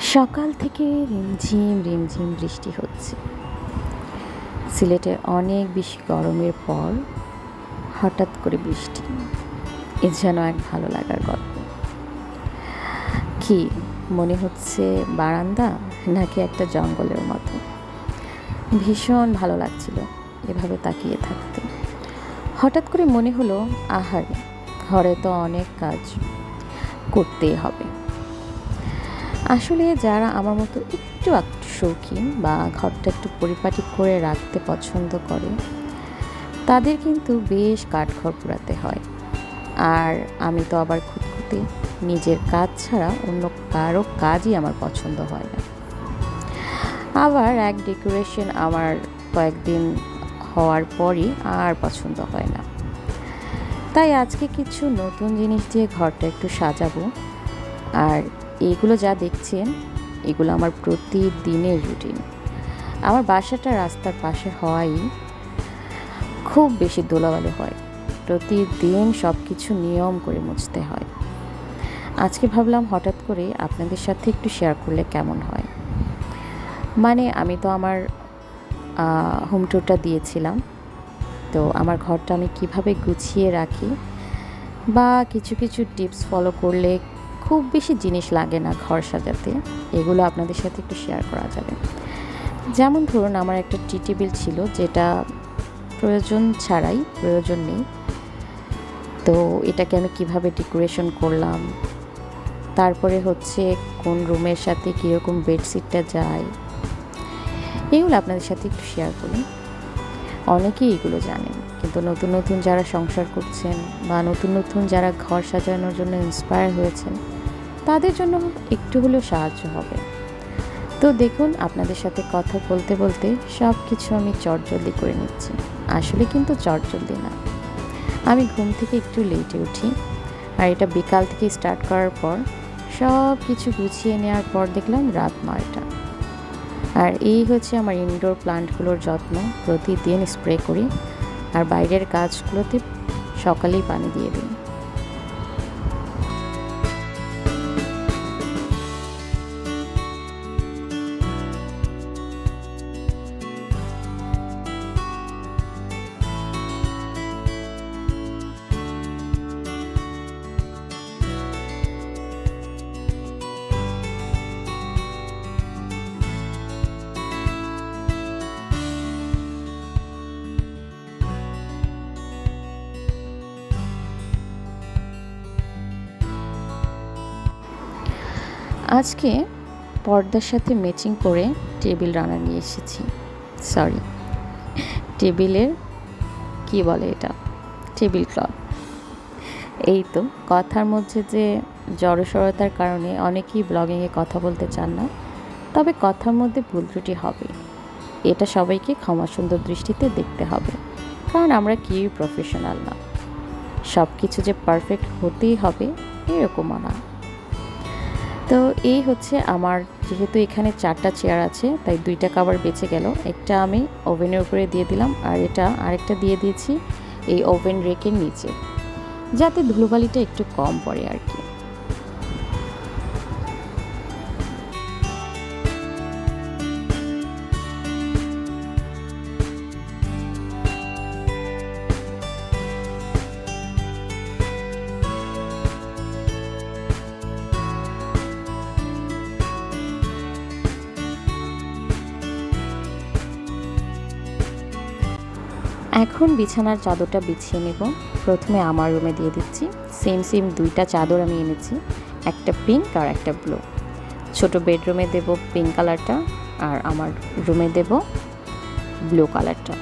সকাল থেকে রিমঝিম রিমঝিম বৃষ্টি হচ্ছে। সিলেটে অনেক বেশি গরমের পর হঠাৎ করে বৃষ্টি। এ যেন এক ভালো লাগার গল্প। কি মনে হচ্ছে বারান্দা নাকি একটা জঙ্গলের মতো? ভীষণ ভালো লাগছিল এভাবে তাকিয়ে থাকতে। হঠাৎ করে মনে হলো, আহারে, ঘরে তো অনেক কাজ করতেই হবে। আসলে যারা আমার মতো একটু একটু শৌখিন বা ঘরটা একটু পরিপাটি করে রাখতে পছন্দ করে, তাদের কিন্তু বেশ কাঠঘর পোড়াতে হয়। আর আমি তো আবার খুঁতখুঁতে নিজের কাজ ছাড়া অন্য কারও কাজই আমার পছন্দ হয় না। আবার এক ডেকোরেশন আমার কয়েকদিন হওয়ার পরই আর পছন্দ হয় না। তাই আজকে কিছু নতুন জিনিস দিয়ে ঘরটা একটু সাজাবো। আর এইগুলো যা দেখছেন, এগুলো আমার প্রতিদিনের রুটিন। আমার বাসাটা রাস্তার পাশে হওয়াই খুব বেশি দোলাবালো হয়। প্রতিদিন সব কিছু নিয়ম করে মুছতে হয়। আজকে ভাবলাম হঠাৎ করে আপনাদের সাথে একটু শেয়ার করলে কেমন হয়? মানে আমি তো আমার হোম ট্যুরটা দিয়েছিলাম। তো আমার ঘরটা আমি কীভাবে গুছিয়ে রাখি বা কিছু কিছু টিপস ফলো করলে খুব বেশি জিনিস লাগে না ঘর সাজাতে। এগুলো আপনাদের সাথে একটু শেয়ার করা যাবে। যেমন ধরুন, আমার একটা টি টেবিল ছিল যেটা প্রয়োজন ছাড়াই, প্রয়োজন নেই। তো এটাকে আমি কীভাবে ডেকোরেশন করলাম? তারপরে হচ্ছে কোন রুমের সাথে কীরকম বেডশিটটা যায়? এগুলো আপনাদের সাথে একটু শেয়ার করি। অনেকেই এগুলো জানেন কিন্তু নতুন নতুন যারা সংসার করছেন বা নতুন নতুন যারা ঘর সাজানোর জন্য ইন্সপায়ার হয়েছেন, তাদের জন্য একটু হলেও সাহায্য হবে। তো দেখুন, আপনাদের সাথে কথা বলতে বলতে সব কিছু আমি চটজলদি করে নিচ্ছি। আসলে কিন্তু চটজলদি না। আমি ঘুম থেকে একটু লেটে উঠি আর এটা বিকাল থেকে স্টার্ট করার পর সব কিছু গুছিয়ে নেওয়ার পর দেখলাম রাত নয়টা। আর এই হচ্ছে আমার ইনডোর প্লান্টগুলোর যত্ন। প্রতিদিন স্প্রে করি। আর বাইরের গাছগুলোতে সকালেই পানি দিয়ে দিই। আজকে পর্দার সাথে ম্যাচিং করে টেবিল রানার নিয়ে এসেছি। সরি টেবিলের, কি বলে এটা? Table cloth. এই তো, কথার মধ্যে যে জড়সড়তার কারণে অনেকেই ব্লগিংয়ে কথা বলতে চান না, তবে কথার মধ্যে ভুল ত্রুটি হবে। এটা সবাইকে ক্ষমা সুন্দর দৃষ্টিতে দেখতে হবে, কারণ আমরা কেউই প্রফেশনাল না। সব কিছু যে পারফেক্ট হতেই হবে, এরকমও না। তো এই হচ্ছে আমার, যেহেতু এখানে চারটা চেয়ার আছে, তাই দুইটা কাবার বেঁচে গেল। একটা আমি ওভেনের উপরে দিয়ে দিলাম, আর এটা আরেকটা দিয়ে দিয়েছি এই ওভেন রেকের নিচে, যাতে ধুলোবালিটা একটু কম পড়ে আর কি। এখন বিছানার চাদরটা বিছিয়ে নেব। প্রথমে আমার রুমে দিয়ে দিচ্ছি। সেম সেম দুইটা চাদর আমি এনেছি, একটা পিঙ্ক আর একটা ব্লু ছোট বেডরুমে দেব পিঙ্ক কালারটা আর আমার রুমে দেব ব্লু কালারটা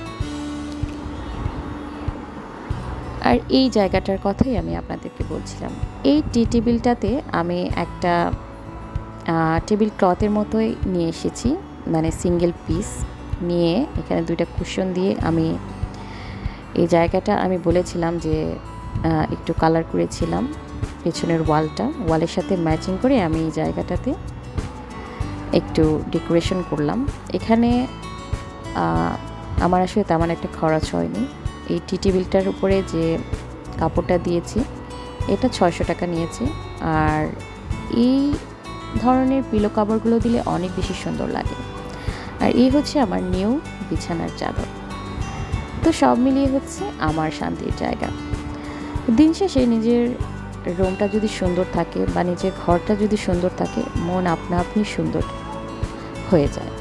আর এই জায়গাটার কথাই আমি আপনাদেরকে বলছিলাম। এই টি টেবিলটাতে আমি একটা টেবিল ক্লথের মতোই নিয়ে এসেছি মানে সিঙ্গেল পিস নিয়ে এখানে দুইটা কুশন দিয়ে আমি এই জায়গাটা আমি বলেছিলাম যে একটু কালার করেছিলাম পেছনের ওয়ালটা ওয়ালের সাথে ম্যাচিং করে আমি এই জায়গাটাতে একটু ডেকোরেশন করলাম। এখানে আমার আসলে তেমন একটা খরচ হয়নি। এই টি টেবিলটার উপরে যে কাপড়টা দিয়েছি, এটা ছয়শো টাকা নিয়েছে। আর এই ধরনের পিলো কাপড়গুলো দিলে অনেক বেশি সুন্দর লাগে। আর এই হচ্ছে আমার নিউ বিছানার চাদর। তো সব মিলিয়ে হচ্ছে আমার শান্তির জায়গা। দিন শেষে নিজের রুমটা যদি সুন্দর থাকে বা নিজের ঘরটা যদি সুন্দর থাকে, মন আপনা আপনি সুন্দর হয়ে যায়।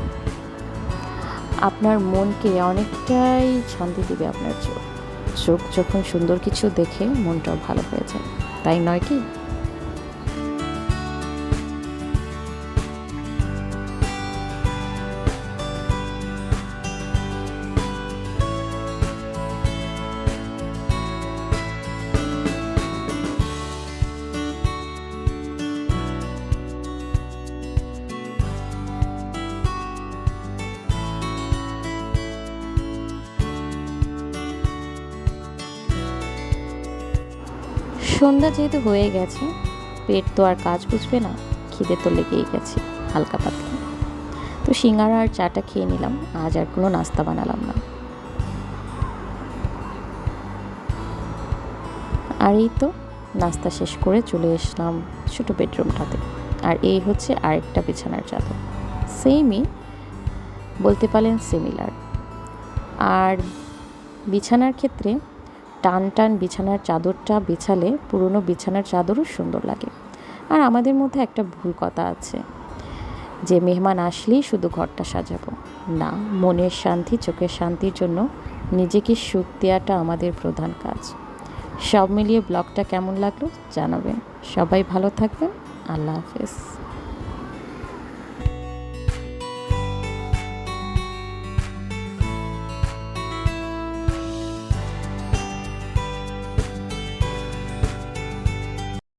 আপনার মনকে অনেকটাই শান্তি দেবে আপনার চোখ। চোখ যখন সুন্দর কিছু দেখে মনটাও ভালো হয়ে যায়। তাই নয় কি? সন্ধ্যা যেহেতু হয়ে গেছে, পেট তো আর কাজ বুঝবে না, খিদে তো লেগেই গেছে হালকা পাতলা। তো সিঙ্গারা আর চাটা খেয়ে নিলাম, আজ আর কোনো নাস্তা বানালাম না। আর এই তো, নাস্তা শেষ করে চলে এসলাম ছোটো বেডরুমটাতে। আর এই হচ্ছে আরেকটা বিছানার চাদর। সেমই বলতে পারেন সিমিলার আর বিছানার ক্ষেত্রে টান টান বিছানার চাদরটা বিছালে পুরনো বিছানার চাদরও সুন্দর লাগে। আর আমাদের মধ্যে একটা ভুল কথা আছে। যে মেহমান আসলেই শুধু ঘরটা সাজাবো। না, মনের শান্তি, চোখের শান্তির জন্য নিজেকে সুখ দেওয়াটা আমাদের প্রধান কাজ। সব মিলিয়ে ব্লগটা কেমন লাগল জানাবেন। সবাই ভালো থাকবেন। আল্লাহ হাফেজ।